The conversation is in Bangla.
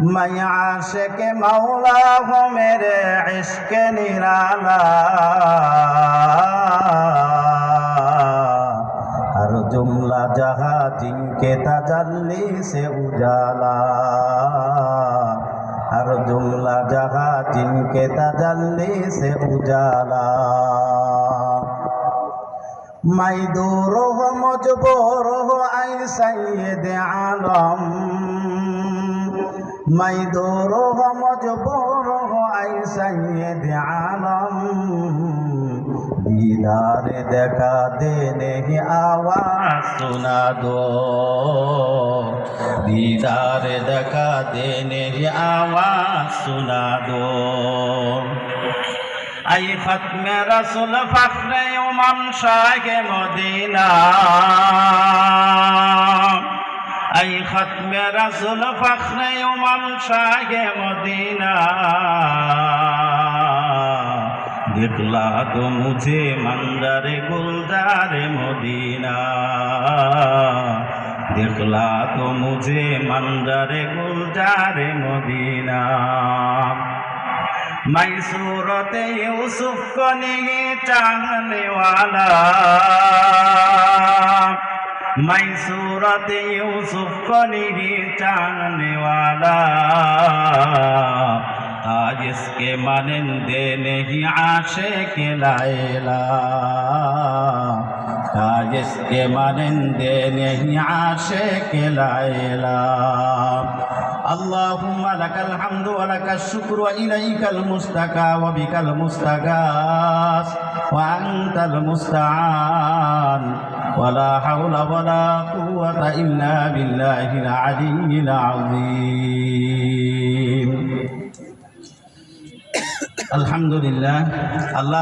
من عاشق مولاه میرے عشق نرالا ہر جملہ جہاں جن کے تجلی سے اجالا ہر جملہ جہاں جن کے تجلی سے اجالا میں دور ہو مجبور ہو اے سید عالم ميدوره مجبوره أي দিদার দেখা দেনে আওয়াজ শোনা দো। দিদার দেখা দেনে আওয়াজ শোনা দো। আই খতমে রসুল ফখরে ওমান শাহে মদিনা। খতমে রাসুল ফখরে উমাম শাহে মদিনা। দেখলা তো মুঝে মন্দারে গুলদারে মদিনা। দেখলা তো মুঝে মন্দারে গুলদারে মদিনা। মাইসুরতে ইউসুফ কনে চাহনেওয়ালা मैं सूरत यूसुफ को नहीं चाहने वाला मैं सूरत यूसुफ को नहीं चाहने वाला आज इसके मानंदे नहीं आशे के लाएला आज इसके मानंदे नहीं आशे के लाएला اللهم لك الحمد ولك الشكر وإليك المستكى وبك المستغاث وأنت المستعان ولا حول ولا قوة إلا بالله العلي العظيم. الحمد لله. الله